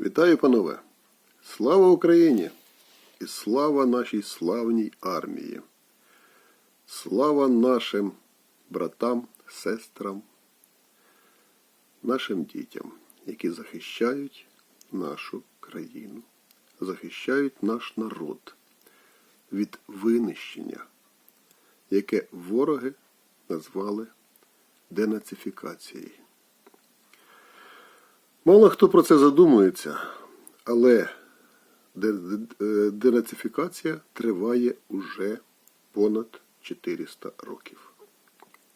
Вітаю, панове! Слава Україні! І слава нашій славній армії! Слава нашим братам, сестрам, нашим дітям, які захищають нашу країну, захищають наш народ від винищення, яке вороги назвали денацифікацією. Мало хто про це задумується, але е, денацифікація триває уже понад 400 років.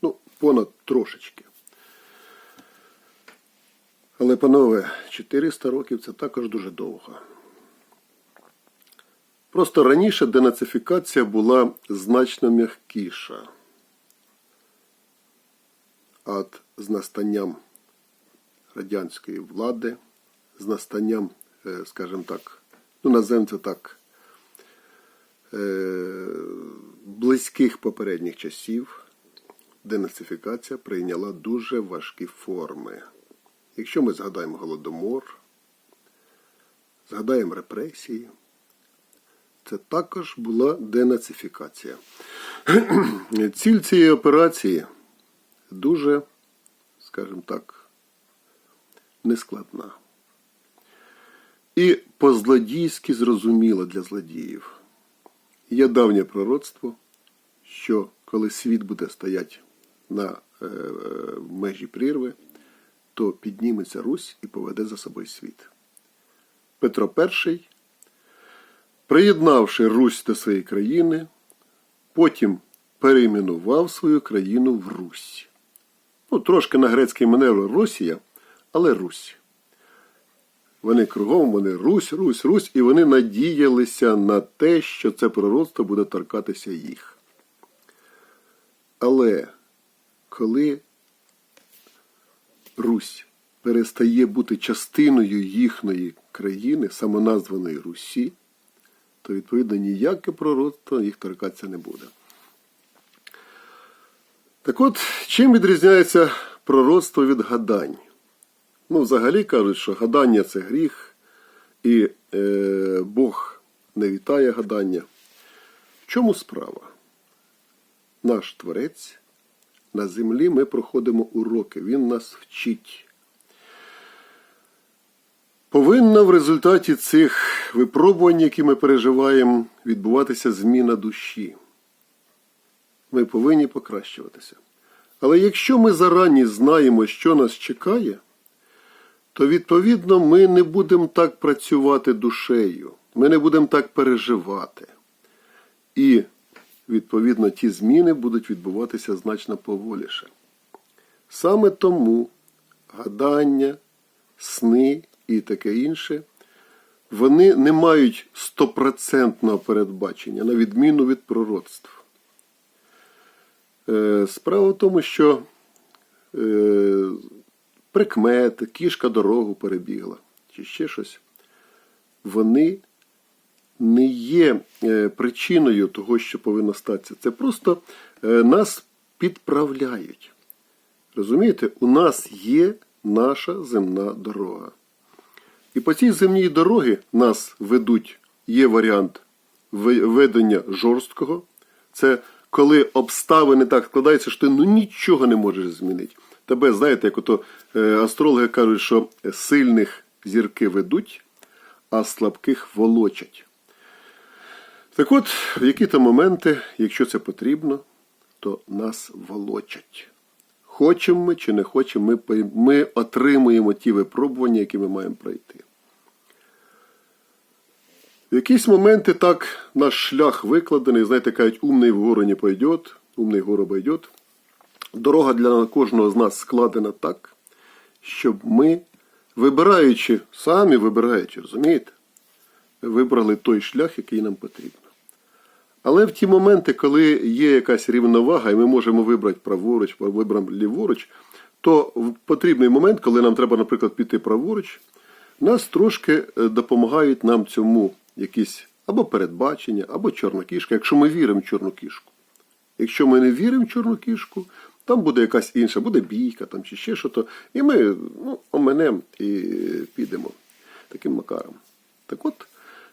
Ну, понад трошечки. Але, панове, 400 років це також дуже довго. Просто раніше денацифікація була значно м'якіша. От з настанням радянської влади, з настанням, е, скажімо так, ну називаємо це так, е, близьких попередніх часів, денацифікація прийняла дуже важкі форми. Якщо ми згадаємо Голодомор, згадаємо репресії, це також була денацифікація. Ціль цієї операції дуже, скажімо так, нескладна. І по-злодійськи зрозуміла для злодіїв. Є давнє пророцтво, що коли світ буде стояти на е, е, межі прірви, то підніметься Русь і поведе за собою світ. Петро І, приєднавши Русь до своєї країни, потім перейменував свою країну в Русь. Ну, трошки на грецький манер Росія, але Русь. Вони кругом, вони Русь, Русь, Русь, і вони надіялися на те, що це пророцтво буде торкатися їх. Але коли Русь перестає бути частиною їхньої країни, самоназваної Русі, то відповідно ніяке пророцтво їх торкатися не буде. Так от, чим відрізняється пророцтво від гадань? Ну, взагалі кажуть, що гадання це гріх, і е, Бог не вітає гадання. В чому справа? Наш творець на землі ми проходимо уроки, він нас вчить. Повинна в результаті цих випробувань, які ми переживаємо, відбуватися зміна душі. Ми повинні покращуватися. Але якщо ми зарані знаємо, що нас чекає, то відповідно ми не будемо так працювати душею, ми не будемо так переживати. І, відповідно, ті зміни будуть відбуватися значно поволіше. Саме тому гадання, сни і таке інше, вони не мають стопроцентного передбачення, на відміну від пророцтв. Е, Справа в тому, що е, прикмети, кішка дорогу перебігла, чи ще щось, вони не є е, причиною того, що повинно статися. Це просто е, нас підправляють. Розумієте, у нас є наша земна дорога. І по цій земній дорогі нас ведуть, є варіант ведення жорсткого. Це коли обставини так складаються, що ти ну, нічого не можеш змінити. Тебе, знаєте, як ото е, астрологи кажуть, що сильних зірки ведуть, а слабких волочать. Так от, в які-то моменти, якщо це потрібно, то нас волочать. Хочемо ми чи не хочемо, ми, ми отримуємо ті випробування, які ми маємо пройти. В якісь моменти так наш шлях викладений, знаєте, кажуть, умний вгору не пойдет, умний вгору пойдет. Дорога для кожного з нас складена так, щоб ми, вибираючи, самі вибираючи, розумієте, вибрали той шлях, який нам потрібно. Але в ті моменти, коли є якась рівновага, і ми можемо вибрати праворуч, вибрати ліворуч, то в потрібний момент, коли нам треба, наприклад, піти праворуч, нас трошки е, допомагають нам цьому якісь або передбачення, або чорна кішка, якщо ми віримо в чорну кішку. Якщо ми не віримо в чорну кішку, там буде якась інша, буде бійка там, чи ще що то, і ми ну, оменемо і підемо. таким макаром. Так от,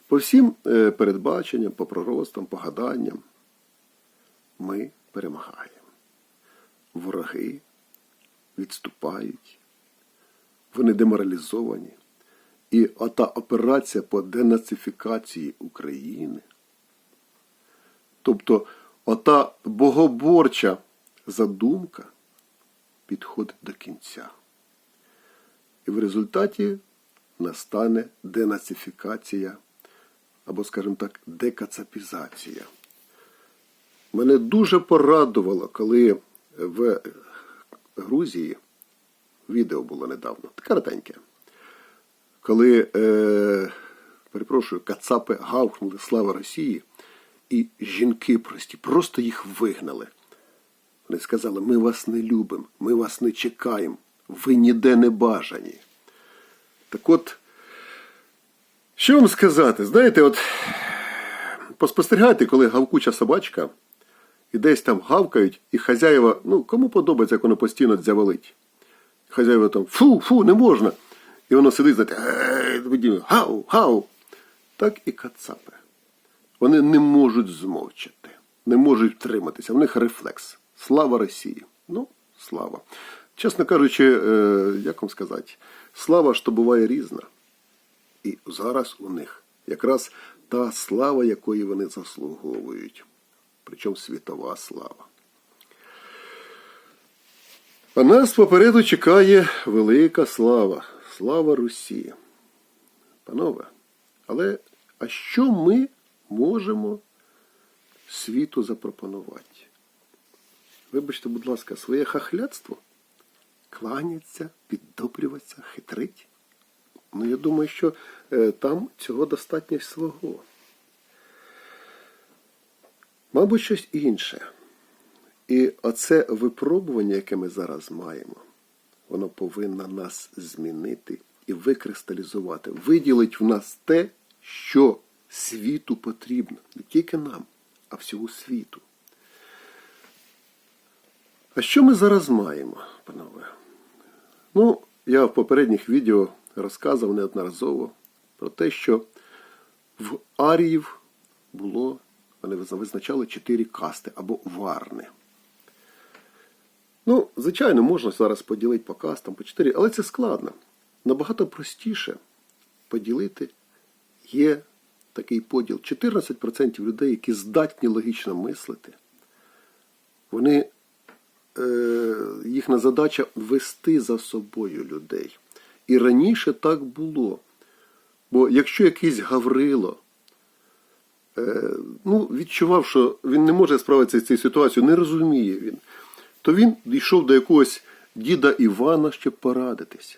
по всім е, передбаченням, по пророцтвам, по гаданням, ми перемагаємо. Вороги відступають, вони деморалізовані. І ота операція по денацифікації України, тобто ота богоборча задумка підходить до кінця. І в результаті настане денацифікація, або, скажімо так, декацапізація. Мене дуже порадувало, коли в Грузії відео було недавно, коротеньке, коли, е, перепрошую, кацапи гавкнули Слава Росії, і жінки прості, просто їх вигнали. Вони сказали, ми вас не любимо, ми вас не чекаємо, ви ніде не бажані. Так от, що вам сказати? Знаєте, от поспостерігайте, коли гавкуча собачка і десь там гавкають, і хазяєва, ну, кому подобається, як воно постійно дзяволить. Хазяєва там фу, фу, не можна. І воно сидить, знаєте, «Е, гау, гау. Так і кацапи. Вони не можуть змовчати, не можуть втриматися. В них рефлекс. Слава Росії. Ну, слава. Чесно кажучи, е, як вам сказати, слава то буває різна. І зараз у них якраз та слава, якої вони заслуговують. Причому світова слава. А нас попереду чекає велика слава. Слава Русі. Панове, але а що ми можемо світу запропонувати? Вибачте, будь ласка, своє хахляцтво? Кланяться, піддобрюватися, хитрить? Ну, я думаю, що е, там цього достатньо свого. Мабуть, щось інше. І оце випробування, яке ми зараз маємо, воно повинно нас змінити і викристалізувати, виділить в нас те, що світу потрібно. Не тільки нам, а всьому світу. А що ми зараз маємо, панове? Ну, я в попередніх відео розказував неодноразово про те, що в Аріїв було, вони визначали чотири касти або варни. Ну, звичайно, можна зараз поділити по кастам, по чотири, але це складно. Набагато простіше поділити є такий поділ. 14% людей, які здатні логічно мислити, вони, їхня задача вести за собою людей. І раніше так було. Бо якщо якийсь Гаврило е, ну, відчував, що він не може справитися з цією ситуацією, не розуміє він, то він дійшов до якогось діда Івана, щоб порадитися.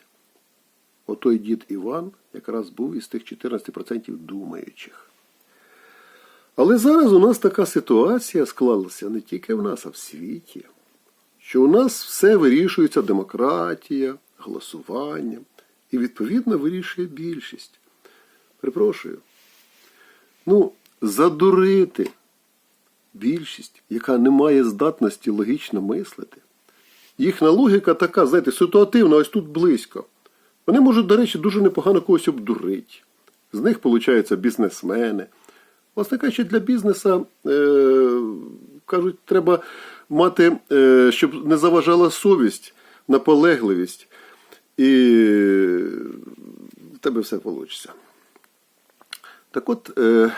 Отой дід Іван якраз був із тих 14% думаючих. Але зараз у нас така ситуація склалася не тільки в нас, а в світі, що у нас все вирішується демократія, голосуванням, і, відповідно, вирішує більшість. Перепрошую. Ну, задурити більшість, яка не має здатності логічно мислити. Їхня логіка така, знаєте, ситуативна, ось тут близько. Вони можуть, до речі, дуже непогано когось обдурити. З них, виходить, бізнесмени. Власне кажучи, для бізнеса, е, кажуть, треба мати, е, щоб не заважала совість, наполегливість, і в тебе все вийде. Так от, е,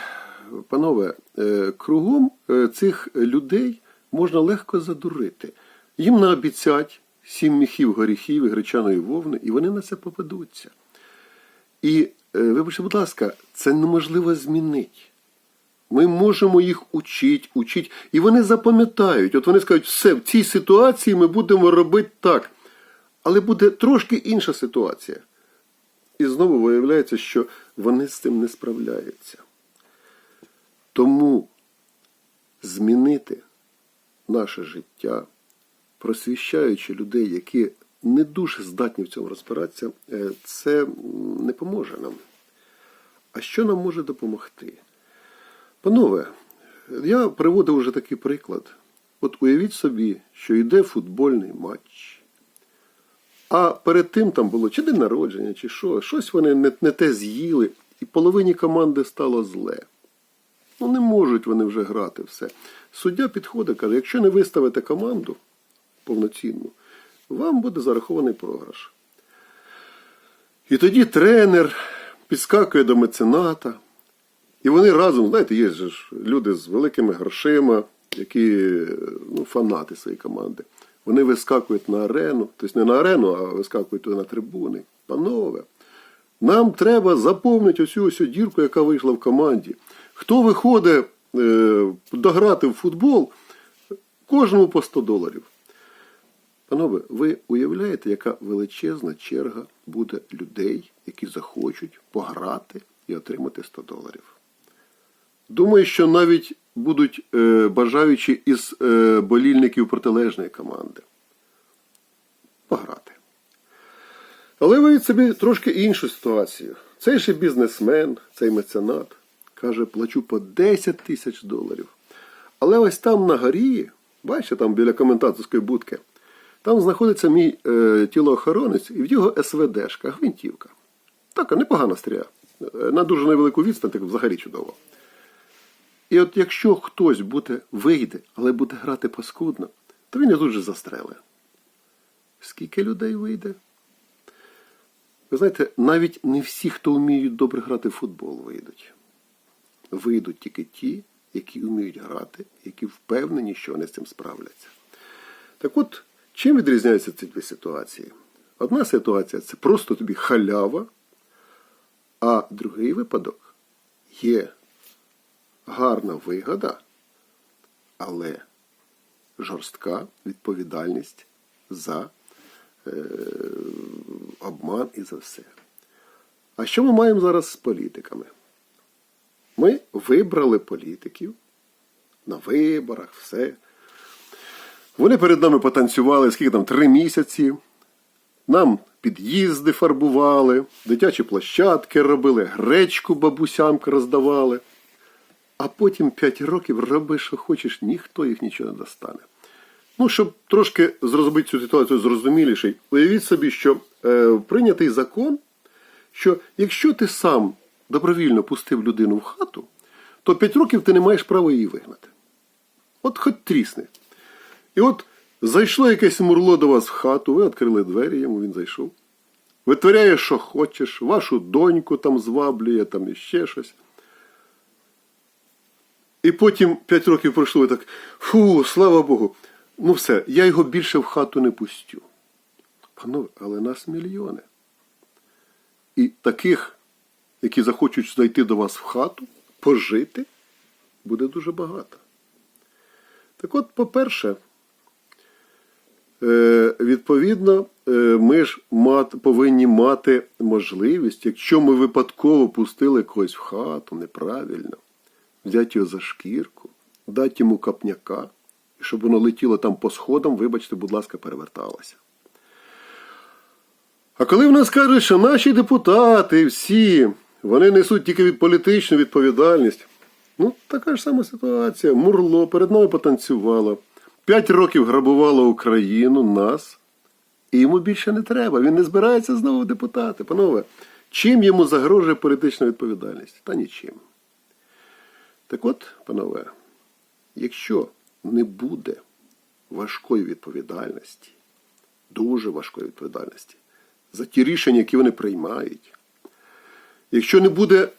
панове, е, кругом цих людей можна легко задурити. Їм наобіцять сім міхів горіхів і гречаної вовни, і вони на це поведуться. І, вибачте, будь ласка, це неможливо змінити. Ми можемо їх учити, учити, і вони запам'ятають. От вони скажуть, все, в цій ситуації ми будемо робити так. Але буде трошки інша ситуація. І знову виявляється, що вони з цим не справляються. Тому змінити наше життя, просвіщаючи людей, які не дуже здатні в цьому розбиратися, е, це не поможе нам. А що нам може допомогти? Панове, я приводив вже такий приклад. От уявіть собі, що йде футбольний матч. А перед тим там було чи день народження, чи що, щось вони не, не те з'їли, і половині команди стало зле. Ну, не можуть вони вже грати все. Суддя підходить, каже, якщо не виставите команду повноцінну, вам буде зарахований програш. І тоді тренер підскакує до мецената, і вони разом, знаєте, є ж люди з великими грошима, які ну, фанати своєї команди. Вони вискакують на арену, тобто не на арену, а вискакують на трибуни. Панове, нам треба заповнити оцю ось дірку, яка вийшла в команді. Хто виходить е, дограти в футбол, кожному по 100 доларів. Панове, ви уявляєте, яка величезна черга буде людей, які захочуть пограти і отримати 100 доларів? Думаю, що навіть будуть е, бажаючі із е, болільників протилежної команди пограти. Але виявіть собі трошки іншу ситуацію. Цей же бізнесмен, цей меценат, каже, плачу по 10 тисяч доларів. Але ось там на горі, бачите, там біля коментаторської будки, там знаходиться мій е, тілоохоронець і в його СВДшка, гвинтівка. Така непогана стріля. Е, На дуже невелику відстань, так взагалі чудово. І от якщо хтось буде вийде, але буде грати паскудно, то він його тут же застрелить. Скільки людей вийде? Ви знаєте, навіть не всі, хто вміють добре грати в футбол, вийдуть. Вийдуть тільки ті, які вміють грати, які впевнені, що вони з цим справляться. Так от, чим відрізняються ці дві ситуації? Одна ситуація це просто тобі халява, а другий випадок є гарна вигода, але жорстка відповідальність за е, обман і за все. А що ми маємо зараз з політиками? Ми вибрали політиків на виборах, все. Вони перед нами потанцювали, скільки там, три місяці. Нам під'їзди фарбували, дитячі площадки робили, гречку бабусям роздавали. А потім 5 років роби, що хочеш, ніхто їх нічого не достане. Ну, щоб трошки зробити цю ситуацію зрозумілішою, уявіть собі, що е, прийнятий закон, що якщо ти сам добровільно пустив людину в хату, то 5 років ти не маєш права її вигнати. От хоч трісни. І от зайшло якесь мурло до вас в хату, ви відкрили двері, йому він зайшов. Витворяє, що хочеш, вашу доньку там зваблює, там іще щось. І потім 5 років пройшло і так, фу, слава Богу. Ну все, я його більше в хату не пустю. Панове, але нас мільйони. І таких, які захочуть зайти до вас в хату, пожити, буде дуже багато. Так от, по-перше, е, відповідно, е, ми ж повинні мати можливість, якщо ми випадково пустили когось в хату неправильно, взяти його за шкірку, дати йому капняка, і щоб воно летіло там по сходам, вибачте, будь ласка, переверталося. А коли в нас кажуть, що наші депутати всі, вони несуть тільки політичну відповідальність, ну, така ж сама ситуація. Мурло перед нами потанцювало. П'ять років грабувало Україну, нас, і йому більше не треба. Він не збирається знову депутати. Панове, чим йому загрожує політична відповідальність? Та нічим. Так от, панове, якщо не буде важкої відповідальності, дуже важкої відповідальності за ті рішення, які вони приймають, якщо не буде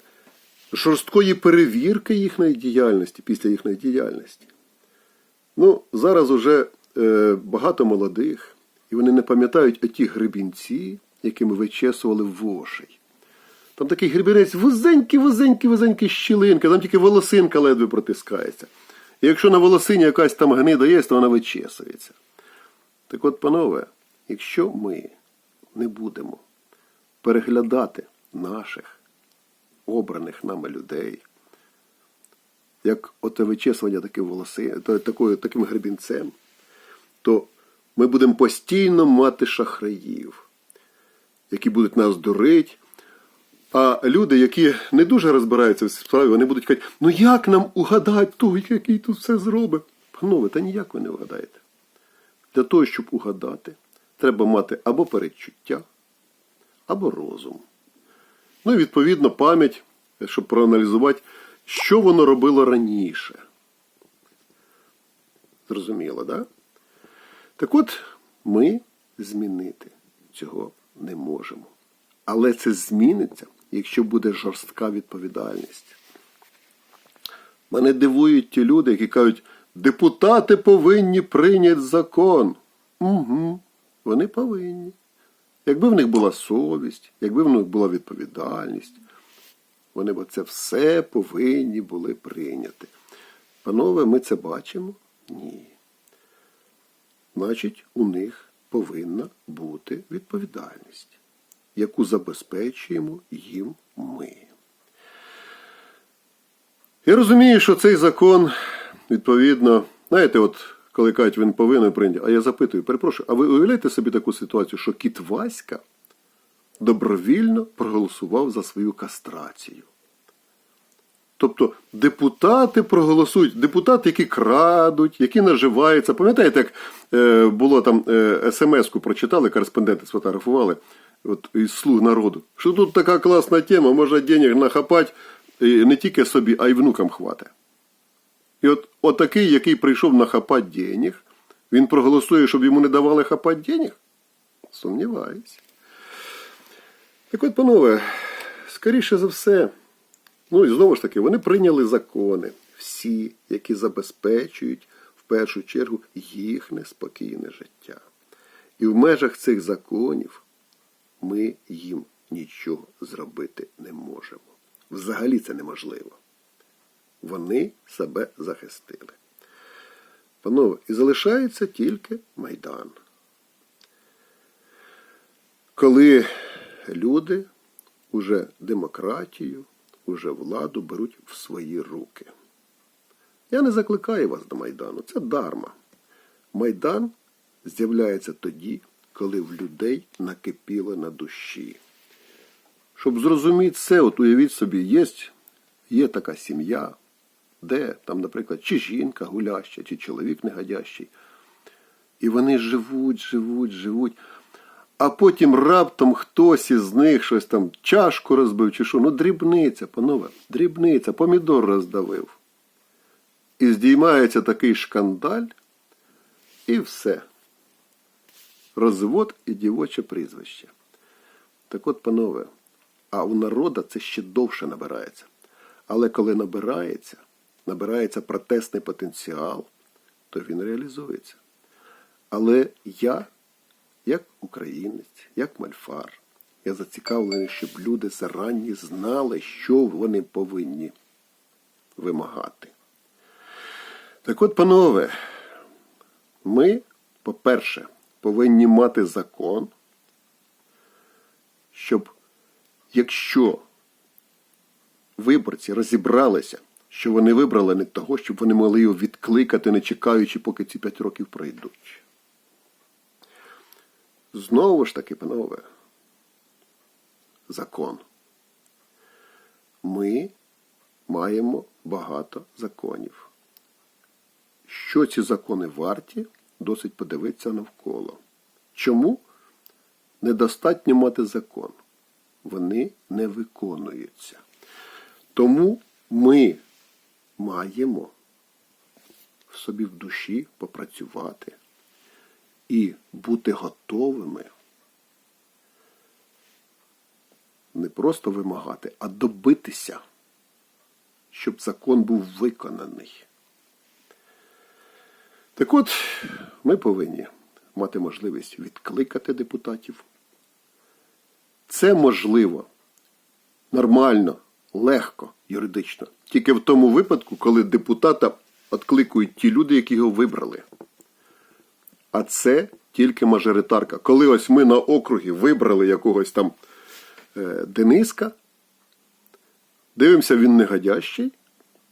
жорсткої перевірки їхньої діяльності після їхньої діяльності, ну, зараз уже е, багато молодих, і вони не пам'ятають оті гребінці, якими вичесували вошей. Там такий гребінець вузенький, вузенький, вузенький щілинка, там тільки волосинка ледве протискається. І якщо на волосині якась там гнида є, то вона вичесується. Так от, панове, якщо ми не будемо переглядати наших обраних нами людей, як оте вичесування таким волоси, такою, таким гребінцем, то ми будемо постійно мати шахраїв, які будуть нас дурити. А люди, які не дуже розбираються в цій справі, вони будуть казати, ну як нам угадати той, який тут все зробить? Панове, та ніяк ви не угадаєте. Для того, щоб угадати, треба мати або передчуття, або розум. Ну і відповідно пам'ять, щоб проаналізувати, що воно робило раніше. Зрозуміло, да? Так от, ми змінити цього не можемо. Але це зміниться, якщо буде жорстка відповідальність. Мене дивують ті люди, які кажуть, депутати повинні прийняти закон. Угу, вони повинні. Якби в них була совість, якби в них була відповідальність, вони б це все повинні були прийняти. Панове, ми це бачимо? Ні. Значить, у них повинна бути відповідальність, яку забезпечуємо їм ми. Я розумію, що цей закон, відповідно, знаєте, от коли кажуть, він повинен прийняти, а я запитую, перепрошую, а ви уявляєте собі таку ситуацію, що кіт Васька добровільно проголосував за свою кастрацію? Тобто депутати проголосують, депутати, які крадуть, які наживаються. Пам'ятаєте, як е, було там е, смс-ку прочитали, кореспонденти сфотографували от, із слуг народу, що тут така класна тема, можна денег нахапати е, не тільки собі, а й внукам хватить. І от, от такий, який прийшов нахапати денег, він проголосує, щоб йому не давали хапати денег? Сумніваюсь. Так от, панове, скоріше за все. Ну і знову ж таки, вони прийняли закони, всі, які забезпечують в першу чергу їхнє спокійне життя. І в межах цих законів ми їм нічого зробити не можемо. Взагалі це неможливо. Вони себе захистили. Панове, і залишається тільки Майдан. Коли люди уже демократію, уже владу беруть в свої руки. Я не закликаю вас до Майдану, це дарма. Майдан з'являється тоді, коли в людей накипіло на душі. Щоб зрозуміти це, от уявіть собі, є, є така сім'я, де там, наприклад, чи жінка гуляща, чи чоловік негодящий. І вони живуть, живуть, живуть. А потім раптом хтось із них щось там чашку розбив чи що. Ну, дрібниця, панове, дрібниця, помідор роздавив. І здіймається такий шкандаль, і все. Розвод і дівоче прізвище. Так от, панове, а у народа це ще довше набирається. Але коли набирається, набирається протестний потенціал, то він реалізується. Але я як українець, як мальфар, я зацікавлений, щоб люди зарані знали, що вони повинні вимагати. Так от, панове, ми, по-перше, повинні мати закон, щоб якщо виборці розібралися, що вони вибрали не того, щоб вони могли його відкликати, не чекаючи, поки ці п'ять років пройдуть. Знову ж таки, панове, закон. Ми маємо багато законів. Що ці закони варті, досить подивитися навколо. Чому недостатньо мати закон? Вони не виконуються. Тому ми маємо в собі в душі попрацювати і бути готовими не просто вимагати, а добитися, щоб закон був виконаний. Так от, ми повинні мати можливість відкликати депутатів. Це можливо нормально, легко, юридично. Тільки в тому випадку, коли депутата відкликують ті люди, які його вибрали. А це тільки мажоритарка. Коли ось ми на округі вибрали якогось там е, Дениска, дивимося, він негодящий,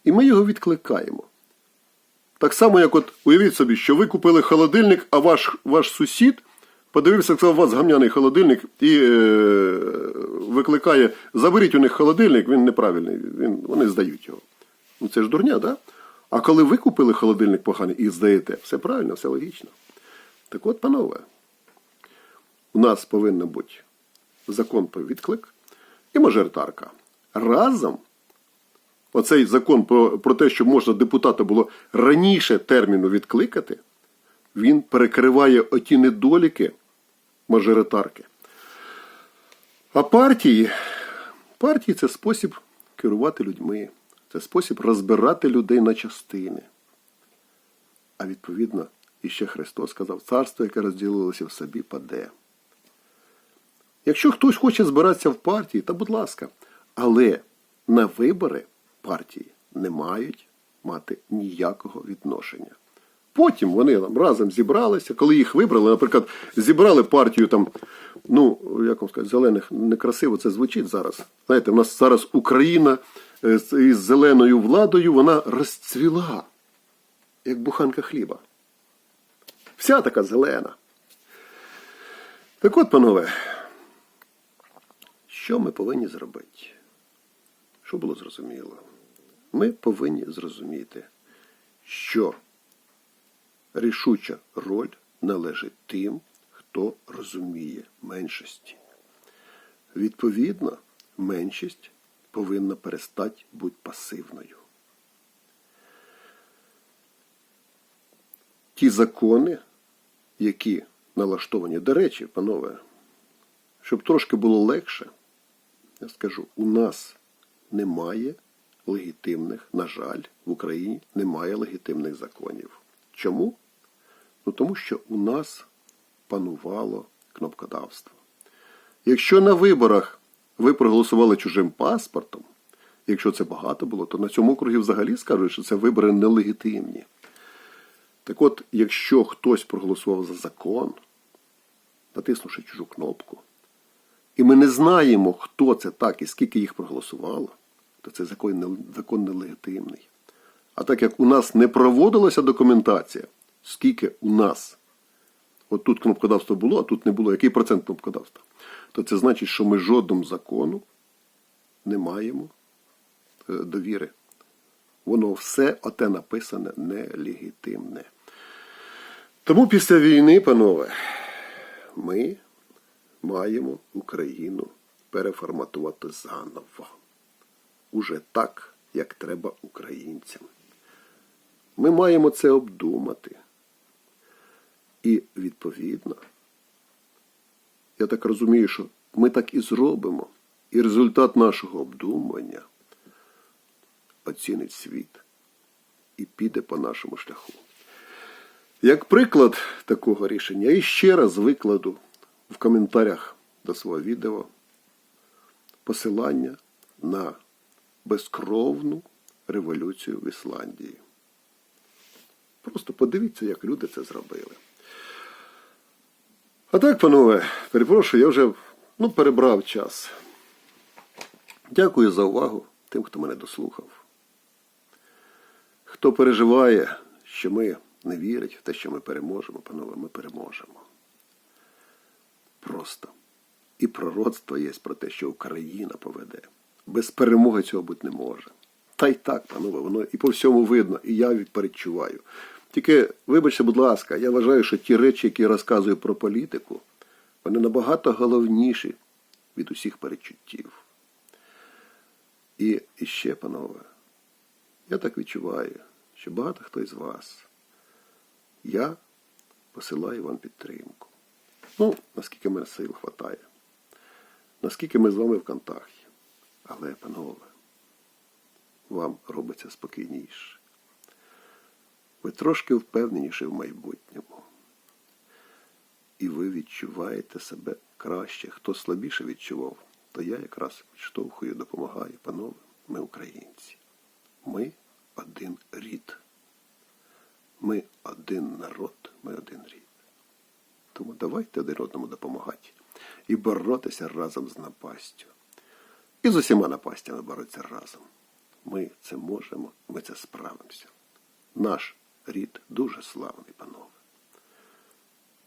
і ми його відкликаємо. Так само, як от уявіть собі, що ви купили холодильник, а ваш ваш сусід подивився, сказав, у вас гамняний холодильник і е, викликає, заберіть у них холодильник, він неправильний, він, вони здають його. Ну це ж дурня, так? Да? А коли ви купили холодильник поганий і здаєте, все правильно, все логічно. Так от, панове, у нас повинен бути закон про відклик і мажоритарка. Разом оцей закон про, про те, що можна депутата було раніше терміну відкликати, він перекриває оті недоліки мажоритарки. А партії, партії це спосіб керувати людьми, це спосіб розбирати людей на частини. А відповідно, іще Христос сказав, царство, яке розділилося в собі, паде. Якщо хтось хоче збиратися в партії, та будь ласка, але на вибори партії не мають мати ніякого відношення. Потім вони разом зібралися, коли їх вибрали, наприклад, зібрали партію там, ну, як вам сказати, зелених некрасиво це звучить зараз. Знаєте, в нас зараз Україна е, із зеленою владою, вона розцвіла, як буханка хліба. Вся така зелена. Так от, панове, що ми повинні зробити? Що було зрозуміло? Ми повинні зрозуміти, що рішуча роль належить тим, хто розуміє меншості. Відповідно, меншість повинна перестати бути пасивною. Ті закони, які налаштовані, до речі, панове, щоб трошки було легше, я скажу, у нас немає легітимних, на жаль, в Україні немає легітимних законів. Чому? Ну тому що у нас панувало кнопкодавство. Якщо на виборах ви проголосували чужим паспортом, якщо це багато було, то на цьому округі взагалі скажуть, що це вибори нелегітимні. Так от, якщо хтось проголосував за закон, натиснувши чужу кнопку, і ми не знаємо, хто це так і скільки їх проголосувало, то цей закон, закон нелегітимний. А так як у нас не проводилася документація, скільки у нас, от тут кнопкодавство було, а тут не було, який процент кнопкодавства, то це значить, що ми жодному закону не маємо е, довіри. Воно все оте написане нелегітимне. Тому після війни, панове, ми маємо Україну переформатувати заново. Уже так, як треба українцям. Ми маємо це обдумати. І відповідно, я так розумію, що ми так і зробимо. І результат нашого обдумування оцінить світ і піде по нашому шляху. Як приклад такого рішення, я ще раз викладу в коментарях до свого відео посилання на безкровну революцію в Ісландії. Просто подивіться, як люди це зробили. А так, панове, перепрошую, я вже ну, перебрав час. Дякую за увагу тим, хто мене дослухав. Хто переживає, що ми не вірять в те, що ми переможемо, панове, ми переможемо. Просто. І пророцтво є про те, що Україна поведе. Без перемоги цього бути не може. Та й так, панове, воно і по всьому видно, і я передчуваю. Тільки, вибачте, будь ласка, я вважаю, що ті речі, які я розказую про політику, вони набагато головніші від усіх передчуттів. І, і ще, панове, я так відчуваю, що багато хто із вас, я посилаю вам підтримку. Ну, наскільки мене сил вистачає, наскільки ми з вами в контакті. Але, панове, вам робиться спокійніше. Ви трошки впевненіші в майбутньому. І ви відчуваєте себе краще. Хто слабіше відчував, то я якраз відштовхую, допомагаю. Панове, ми українці. Ми один рід. Ми один народ, ми один рід. Тому давайте один одному допомагати і боротися разом з напастю. І з усіма напастями боротися разом. Ми це можемо, ми це справимося. Наш рід дуже славний, панове.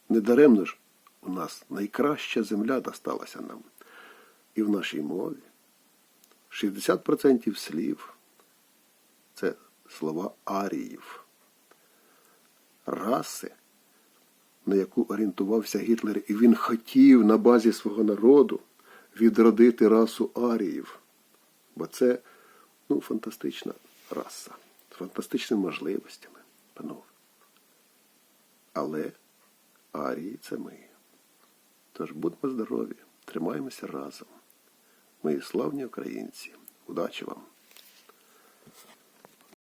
Недаремно ж у нас найкраща земля досталася нам. І в нашій мові 60% слів це слова аріїв, раси, на яку орієнтувався Гітлер, і він хотів на базі свого народу відродити расу аріїв. Бо це ну, фантастична раса з фантастичними можливостями, панове. Але арії це ми. Тож будьмо здорові, тримаємося разом. Ми славні українці. Удачі вам!